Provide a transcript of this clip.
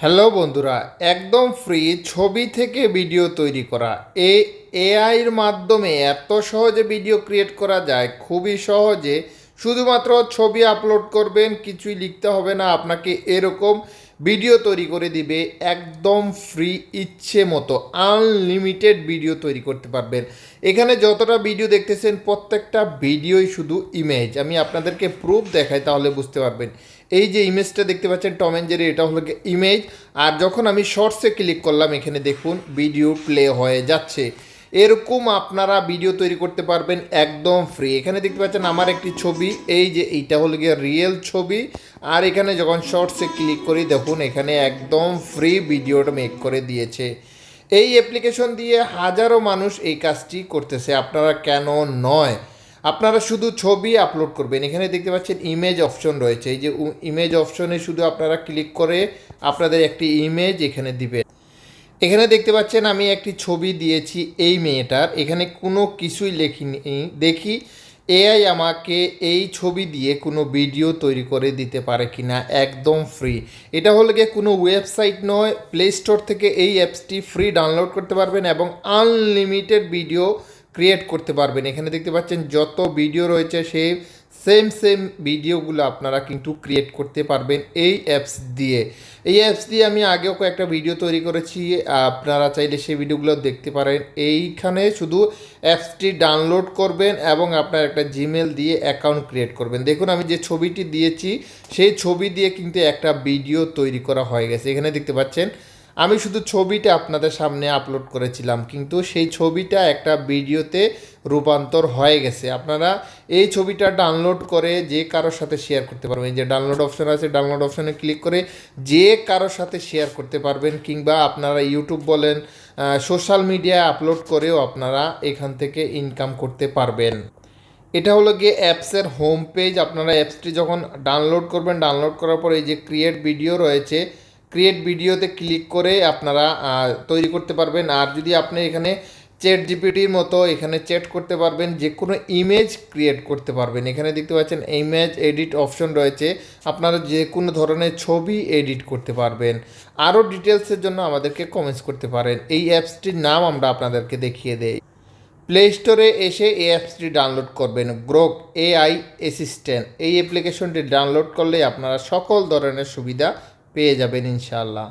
Hello বন্ধুরা, একদম free ছবি থেকে ভিডিও তৈরি করা। এ এআইয়ের মাধ্যমে এত সহজে ভিডিও ক্রিয়েট করা যায়, খুবই সহজে। শুধুমাত্র ছবি আপলোড করবেন, কিছুই লিখতে হবে না, আপনাকে এরকম ভিডিও তৈরি করে দিবে একদম ফ্রি, ইচ্ছে মতো আনলিমিটেড ভিডিও তৈরি করতে পারবেন। এখানে যতটা ভিডিও দেখতেছেন, প্রত্যেকটা ভিডিওই শুধু ইমেজ আমি আপনাদেরকে প্রুফ দেখাই, তাহলে বুঝতে পারবেন। এই যে ইমেজটা দেখতে পাচ্ছেন টম অ্যান্ড এটা হলো ইমেজ আর যখন আমি শর্টসে ক্লিক করলাম, এখানে দেখুন ভিডিও প্লে হয়ে যাচ্ছে। এরকম আপনারা ভিডিও তৈরি করতে পারবেন একদম ফ্রি এখানে দেখতে পাচ্ছেন আমার একটি ছবি, এই যে এইটা হলো গিয়ে রিয়েল ছবি। আর এখানে যখন শর্টসে ক্লিক করি, দেখুন এখানে একদম ফ্রি ভিডিওটা মেক করে দিয়েছে। এই অ্যাপ্লিকেশন দিয়ে হাজারো মানুষ এই কাজটি করতেছে, আপনারা কেন নয়? আপনারা শুধু ছবি আপলোড করবেন। এখানে দেখতে পাচ্ছেন ইমেজ অপশন রয়েছে। এই যে ইমেজ অপশনে শুধু আপনারা ক্লিক করে আপনাদের একটি ইমেজ এখানে দিবেন এখানে দেখতে পাচ্ছেন আমি একটি ছবি দিয়েছি এই মেয়েটার। এখানে কোনো কিছুই লেখিনি। দেখি, এআই আমাকে এই ছবি দিয়ে কোনো ভিডিও তৈরি করে দিতে পারে কিনা। একদম ফ্রি। এটা হলো গিয়ে কোনো ওয়েবসাইট নয় প্লে স্টোর থেকে এই অ্যাপসটি ফ্রি ডাউনলোড করতে পারবেন এবং আনলিমিটেড ভিডিও ক্রিয়েট করতে পারবেন। এখানে দেখতে পাচ্ছেন যত ভিডিও রয়েছে, সেই সেম সেম ভিডিওগুলো আপনারা কিন্তু ক্রিয়েট করতে পারবেন এই অ্যাপস দিয়ে। এই অ্যাপস দিয়ে আমি আগেও কয়েকটা ভিডিও তৈরি করেছি, আপনারা চাইলে সেই ভিডিওগুলো দেখতে পারেন। এইখানে শুধু অ্যাপসটি ডাউনলোড করবেন এবং আপনার একটা জিমেল দিয়ে অ্যাকাউন্ট ক্রিয়েট করবেন। দেখুন, আমি যে ছবিটি দিয়েছি, সেই ছবি দিয়ে কিন্তু একটা ভিডিও তৈরি করা হয়ে গেছে। এখানে দেখতে পাচ্ছেন আমি শুধু ছবিটা আপনাদের সামনে আপলোড করেছিলাম, কিন্তু সেই ছবিটা একটা ভিডিওতে রূপান্তর হয়ে গেছে। আপনারা এই ছবিটা ডাউনলোড করে যে কারোর সাথে শেয়ার করতে পারবেন। যে ডাউনলোড অপশন আছে ডাউনলোড অপশনে ক্লিক করে যে কারোর সাথে শেয়ার করতে পারবেন, কিংবা আপনারা ইউটিউব বলেন সোশ্যাল মিডিয়ায় আপলোড করেও আপনারা এখান থেকে ইনকাম করতে পারবেন। এটা হলো গিয়ে অ্যাপসের হোম পেজ আপনারা অ্যাপসটি যখন ডাউনলোড করবেন ডাউনলোড করার পর এই যে ক্রিয়েট ভিডিও রয়েছে ক্রিয়েট ভিডিওতে ক্লিক করে আপনারা তৈরি করতে পারবেন। আর যদি আপনি এখানে চ্যাট জিপিটির মতো এখানে চ্যাট করতে পারবেন যে কোনো ইমেজ ক্রিয়েট করতে পারবেন। এখানে দেখতে পাচ্ছেন ইমেজ এডিট অপশন রয়েছে। আপনারা যে কোনো ধরনের ছবি এডিট করতে পারবেন। আরও ডিটেলসের জন্য আমাদেরকে কমেন্টস করতে পারেন। এই অ্যাপসটির নাম আমরা আপনাদেরকে দেখিয়ে দেই। প্লে স্টোরে এসে এই অ্যাপসটি ডাউনলোড করবেন। গ্রোক এআই অ্যাসিস্ট্যান্ট এই অ্যাপ্লিকেশনটি ডাউনলোড করলে আপনারা সকল ধরনের সুবিধা পেয়ে যাবেন ইনশাআল্লাহ।